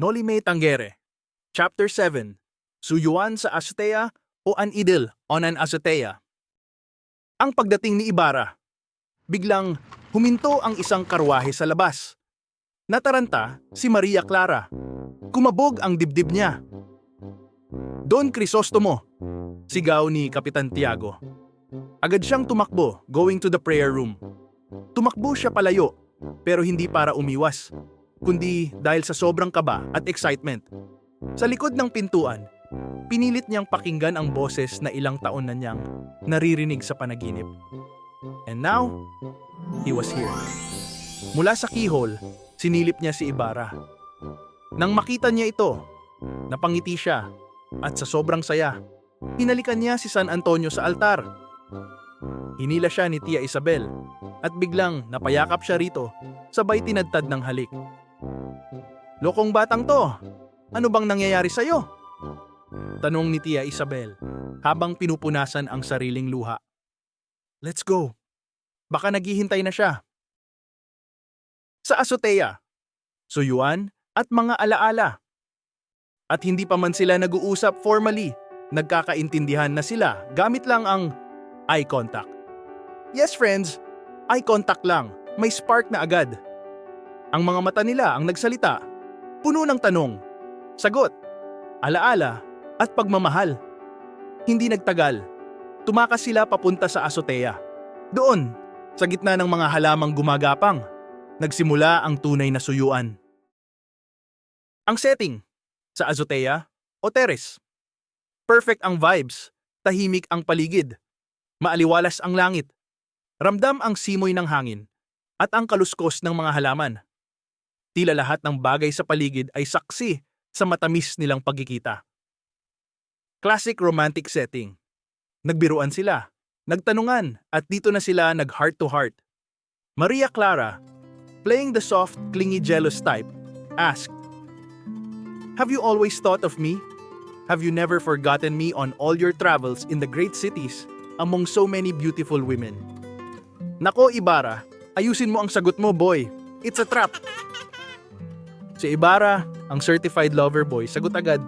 Nolime Tangere Chapter 7 Suyuan sa Azotea o An Idil on an Azotea Ang pagdating ni Ibarra Biglang huminto ang isang karwahe sa labas. Nataranta si Maria Clara. Kumabog ang dibdib niya. Don Crisostomo, sigaw ni Kapitan Tiago. Agad siyang tumakbo, going to the prayer room. Tumakbo siya palayo, pero hindi para umiwas, kundi dahil sa sobrang kaba at excitement. Sa likod ng pintuan, pinilit niyang pakinggan ang boses na ilang taon na niyang naririnig sa panaginip. And now, he was here. Mula sa keyhole, sinilip niya si Ibarra. Nang makita niya ito, napangiti siya at sa sobrang saya, hinalikan niya si San Antonio sa altar. Hinila siya ni Tia Isabel at biglang napayakap siya rito sabay tinadtad ng halik. Lokong batang to, ano bang nangyayari sa'yo? Tanong ni Tia Isabel habang pinupunasan ang sariling luha. Let's go. Baka naghihintay na siya. Sa azotea, suyuan at mga alaala. At hindi pa man sila nag-uusap formally, nagkakaintindihan na sila gamit lang ang eye contact. Yes friends, eye contact lang, may spark na agad. Ang mga mata nila ang nagsalita, puno ng tanong, sagot, alaala at pagmamahal. Hindi nagtagal, tumakas sila papunta sa azotea. Doon, sa gitna ng mga halamang gumagapang, nagsimula ang tunay na suyuan. Ang setting, sa azotea o terrace. Perfect ang vibes, tahimik ang paligid, maaliwalas ang langit, ramdam ang simoy ng hangin, at ang kaluskos ng mga halaman. Tila lahat ng bagay sa paligid ay saksi sa matamis nilang pagkikita. Classic romantic setting. Nagbiruan sila, nagtanungan at dito na sila nag heart to heart. Maria Clara, playing the soft, clingy jealous type, asked, Have you always thought of me? Have you never forgotten me on all your travels in the great cities among so many beautiful women? Nako Ibarra, ayusin mo ang sagot mo boy. It's a trap. Si Ibarra, ang certified lover boy, sagot agad,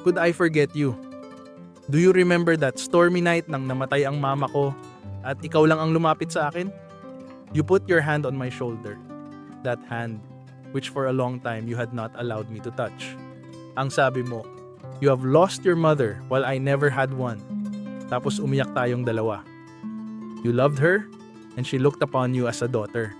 Could I forget you? Do you remember that stormy night nang namatay ang mama ko at ikaw lang ang lumapit sa akin? You put your hand on my shoulder. That hand which for a long time you had not allowed me to touch. Ang sabi mo, you have lost your mother while I never had one. Tapos umiyak tayong dalawa. You loved her and she looked upon you as a daughter.